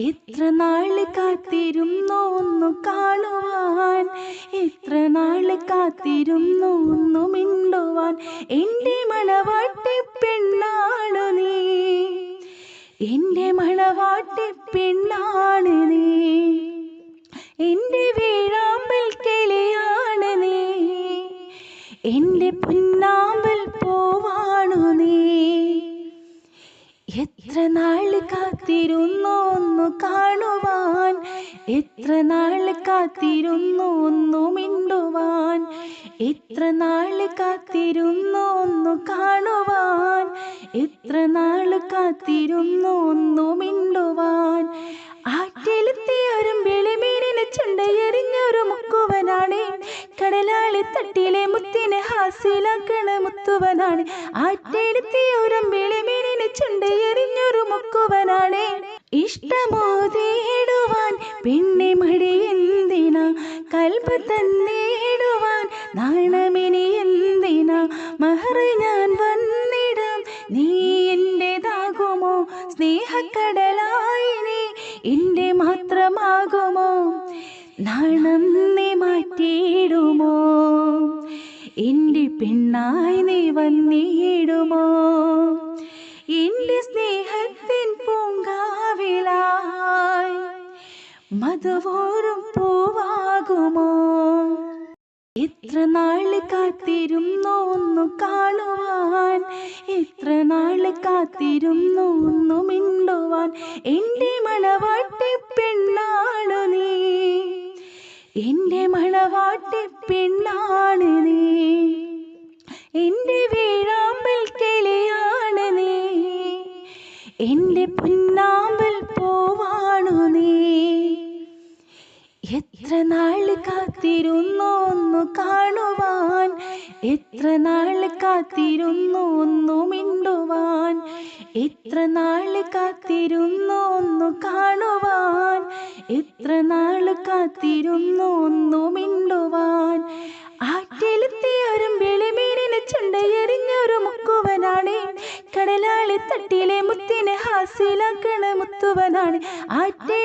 എത്ര നാൾ കാത്തിരുന്നു ഒന്നു കാണുവാൻ? എത്ര നാൾ കാത്തിരുന്നു ഒന്നു മിണ്ടുവാൻ? എന്റെ മണവാട്ടി പെണ്ണാണു നീ. എന്റെ മണവാട്ടി പെണ്ണാണ് നീ. എന്റെ വീഴാമ്പൽ കിളിയാണ് നീ. എന്റെ പൊന്നാമ്പൽ പോവാണു നീ. എത്ര നാൾ കാത്തിരുന്നു കാണുവാൻ. എത്ര നാൾ കാത്തിരുന്നു ഒന്നു മിണ്ടുവാൻ. എത്ര നാൾ കാത്തിരുന്നു ഒന്നു കാണുവാൻ. എത്ര നാൾ കാത്തിരുന്നു ഒന്നു മിണ്ടുവാൻ. ആറ്റിലെത്തിയൊരും വെളിമീനിനെ ചുണ്ടയെറിഞ്ഞൊരു മുക്കുവനാണ്. കടലാളി തട്ടിലെ മുത്തിനെ ഹാസിലാക്കണ മുത്തുവനാണ്. ആറ്റിലെത്തിയൊരും വെളിമീനിനെ ചുണ്ടയെറിഞ്ഞൊരു മുക്കുവനാണ്. ഇഷ്ടമോ തേടുവാൻ പെണ്ണെ മടി എന്തിനാ? കൽപ്പ തന്നേടുവാൻ നാണമിനി എന്തിനാ? മഹറി ഞാൻ വന്നിടും. നീ എന്റെതാകുമോ സ്നേഹക്കടലായി നീ എന്റെ മാത്രമാകുമോ? നാണം നീ മാറ്റിയിടുമോ? എന്റെ പെണ്ണായി നീ വന്നിടുമോ? എന്റെ സ്നേഹത്തിൻ മധുവോറും പൂവാകുമോ? എത്ര നാൾ കാത്തിരുന്നു ഒന്നു കാണുവാൻ. എത്ര നാൾ കാത്തിരുന്നു ഒന്നു മിണ്ടുവാൻ. എന്റെ മണവാട്ടി പെണ്ണാണ് നീ. എന്റെ മണവാട്ടി പെണ്ണാണ് നീ. എന്റെ വീഴാമ്പൽ കിളിയാണ് നീ. എന്റെ പിന്നാമ്പൽ പോവാണു നീ. എത്ര നാൾ കാത്തിരുന്നു ഒന്നു കാണുവാൻ? എത്ര നാൾ കാത്തിരുന്നു ഒന്നു മിണ്ടുവാൻ? എത്ര നാൾ കാത്തിരുന്നു ഒന്നു കാണുവാൻ? എത്ര നാൾ കാത്തിരുന്നു ഒന്നു മിണ്ടുവാൻ? ആറ്റിലെത്തിയൊരു വെളിമീനിന് ചുണ്ടയെറിഞ്ഞൊരു മുക്കുവനാണ്. കടലാളി തട്ടിലെ മുത്തിനെ ഹാസിലാക്കണ മുത്തുവനാണ്. ആറ്റിലെത്തിയൊരും